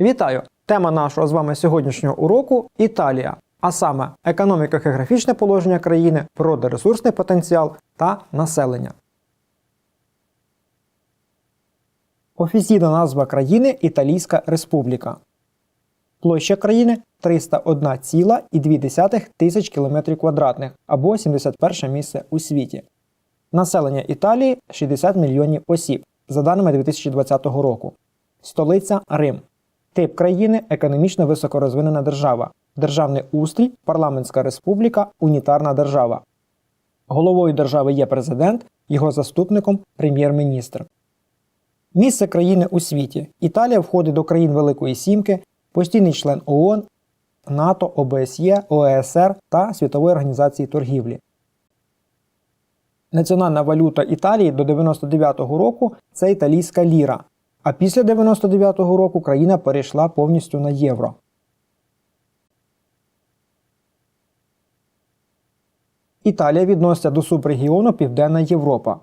Вітаю! Тема нашого з вами сьогоднішнього уроку Італія, а саме економіко-географічне положення країни, природоресурсний потенціал та населення. Офіційна назва країни Італійська Республіка. Площа країни 301,2 тисяч км квадратних або 71 місце у світі. Населення Італії 60 мільйонів осіб, за даними 2020 року. Столиця Рим. Тип країни економічно високорозвинена держава. Державний устрій, парламентська республіка, унітарна держава. Головою держави є президент, його заступником прем'єр-міністр. Місце країни у світі. Італія входить до країн Великої Сімки, постійний член ООН, НАТО, ОБСЄ, ОЕСР та Світової організації торгівлі. Національна валюта Італії до 99-го року це італійська ліра, а після 99-го року країна перейшла повністю на євро. Італія відноситься до субрегіону Південна Європа.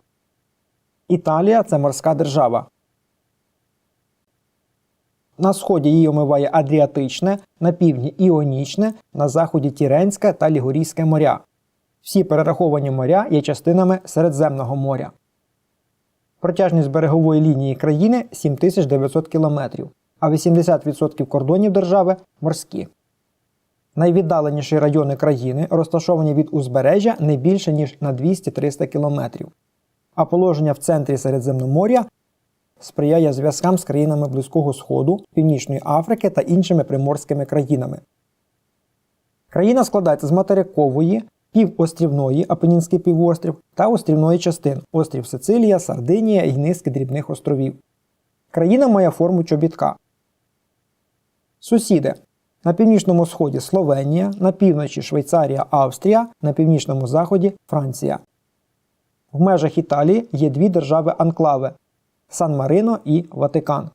Італія це морська держава. На сході її омиває Адріатичне, на півдні Іонічне, на заході Тіренське та Лігурійське моря. Всі перераховані моря є частинами Середземного моря. Протяжність берегової лінії країни 7900 км, а 80% кордонів держави морські. Найвіддаленіші райони країни розташовані від узбережжя не більше ніж на 200-300 км, а положення в центрі Середземноморя сприяє зв'язкам з країнами Близького Сходу, Північної Африки та іншими приморськими країнами. Країна складається з материкової, півострівної Апенінський півострів та острівної частин острів Сицилія, Сардинія і низки дрібних островів. Країна має форму чобітка. Сусіди. На північному сході Словенія, на півночі Швейцарія, Австрія, на північному заході Франція. В межах Італії є дві держави-анклави Сан-Марино і Ватикан.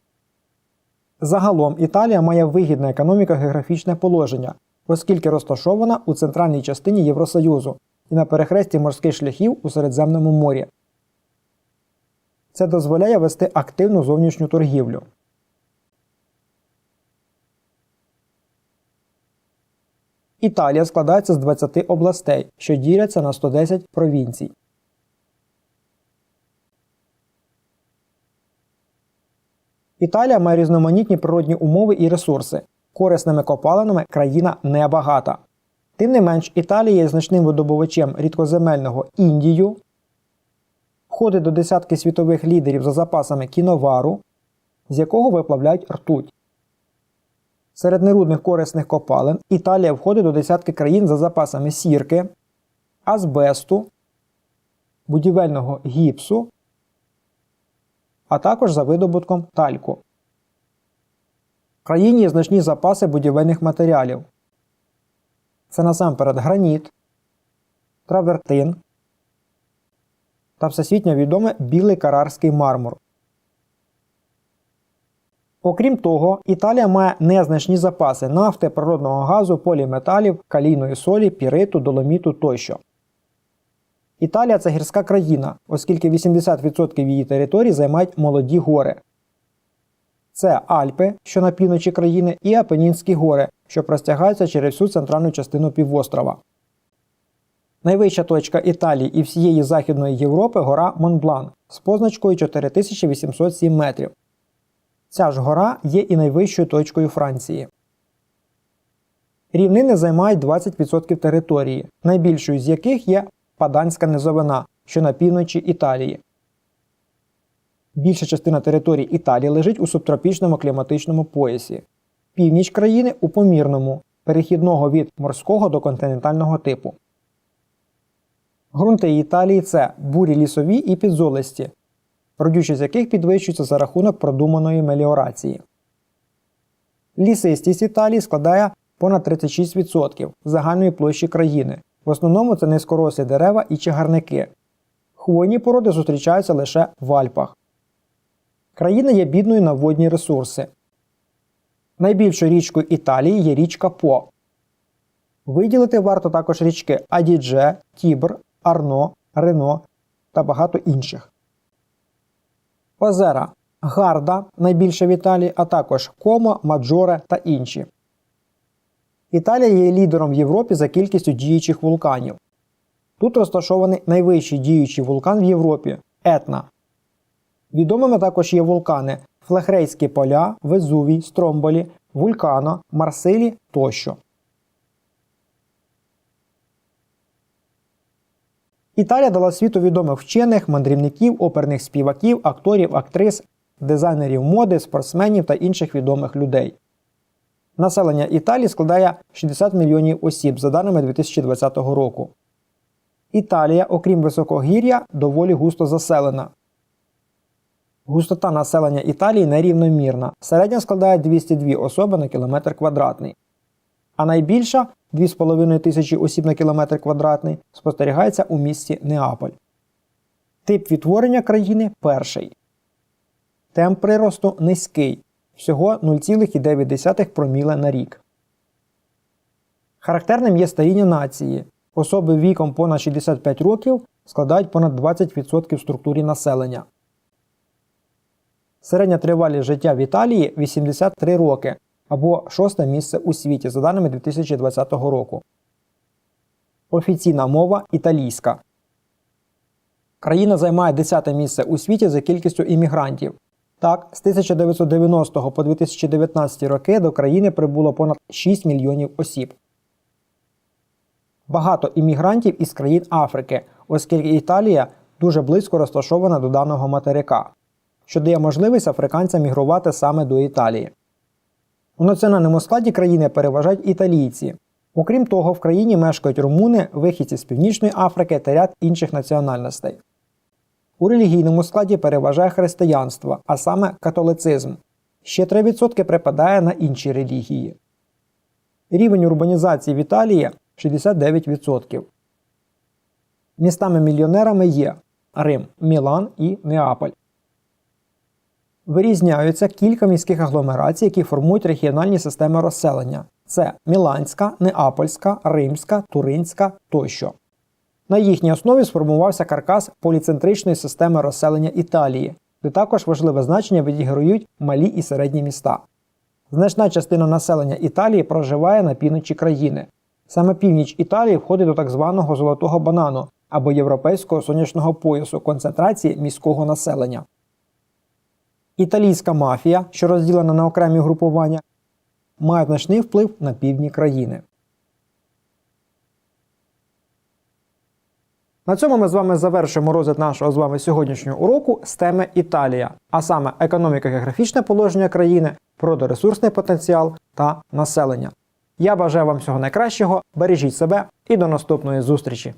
Загалом Італія має вигідне економіко-географічне положення, оскільки розташована у центральній частині Євросоюзу і на перехресті морських шляхів у Середземному морі. Це дозволяє вести активну зовнішню торгівлю. Італія складається з 20 областей, що діляться на 110 провінцій. Італія має різноманітні природні умови і ресурси. Корисними копалинами країна небагата. Тим не менш, Італія є значним видобувачем рідкоземельного Індію, входить до десятки світових лідерів за запасами кіновару, з якого виплавляють ртуть. Серед нерудних корисних копалин Італія входить до десятки країн за запасами сірки, азбесту, будівельного гіпсу, а також за видобутком тальку. В країні є значні запаси будівельних матеріалів. Це насамперед граніт, травертин та всесвітньо відомий білий карарський мармур. Окрім того, Італія має незначні запаси нафти, природного газу, поліметалів, калійної солі, піриту, доломіту тощо. Італія це гірська країна, оскільки 80% її території займають молоді гори. Це Альпи, що на півночі країни, і Апенінські гори, що простягаються через всю центральну частину півострова. Найвища точка Італії і всієї Західної Європи гора Монблан з позначкою 4807 метрів. Ця ж гора є і найвищою точкою Франції. Рівнини займають 20% території, найбільшою з яких є Паданська низовина, що на півночі Італії. Більша частина території Італії лежить у субтропічному кліматичному поясі, північ країни у помірному, перехідного від морського до континентального типу. Грунти Італії це бурі лісові і підзолисті, родючість яких підвищується за рахунок продуманої меліорації. Лісистість Італії складає понад 36% загальної площі країни. В основному це низькорослі дерева і чагарники. Хвойні породи зустрічаються лише в Альпах. Країна є бідною на водні ресурси. Найбільшою річкою Італії є річка По. Виділити варто також річки Адідже, Тібр, Арно, Рено та багато інших. Озера Гарда, найбільша в Італії, а також Комо, Маджоре та інші. Італія є лідером в Європі за кількістю діючих вулканів. Тут розташований найвищий діючий вулкан в Європі Етна. Відомими також є вулкани Флехрейські поля, Везувій, Стромболі, Вулкано, Марсилі тощо. Італія дала світу відомих вчених, мандрівників, оперних співаків, акторів, актрис, дизайнерів моди, спортсменів та інших відомих людей. Населення Італії складає 60 мільйонів осіб за даними 2020 року. Італія, окрім високогір'я, доволі густо заселена. Густота населення Італії нерівномірна. Середня складає 202 особи на кілометр квадратний. А найбільша 2,5 тисячі осіб на кілометр квадратний спостерігається у місті Неаполь. Тип відтворення країни перший. Темп приросту низький всього 0,9 проміле на рік. Характерним є старіння нації. Особи віком понад 65 років складають понад 20% в структурі населення. Середня тривалість життя в Італії 83 роки або шосте місце у світі за даними 2020 року. Офіційна мова італійська. Країна займає 10 місце у світі за кількістю іммігрантів. Так, з 1990 по 2019 роки до країни прибуло понад 6 мільйонів осіб. Багато іммігрантів із країн Африки, оскільки Італія дуже близько розташована до даного материка, що дає можливість африканцям мігрувати саме до Італії. У національному складі країни переважають італійці. Окрім того, в країні мешкають румуни, вихідці з Північної Африки та ряд інших національностей. У релігійному складі переважає християнство, а саме католицизм. Ще 3% припадає на інші релігії. Рівень урбанізації в Італії 69%. Містами-мільйонерами є Рим, Мілан і Неаполь. Вирізняються кілька міських агломерацій, які формують регіональні системи розселення. Це Міланська, Неапольська, Римська, Туринська тощо. На їхній основі сформувався каркас поліцентричної системи розселення Італії, де також важливе значення відіграють малі і середні міста. Значна частина населення Італії проживає на півночі країни. Саме північ Італії входить до так званого золотого банану або європейського сонячного поясу концентрації міського населення. Італійська мафія, що розділена на окремі групування, має значний вплив на півдні країни. На цьому ми з вами завершуємо розгляд нашого з вами сьогоднішнього уроку з теми Італія, а саме економіка географічне положення країни, природоресурсний потенціал та населення. Я бажаю вам всього найкращого, бережіть себе і до наступної зустрічі!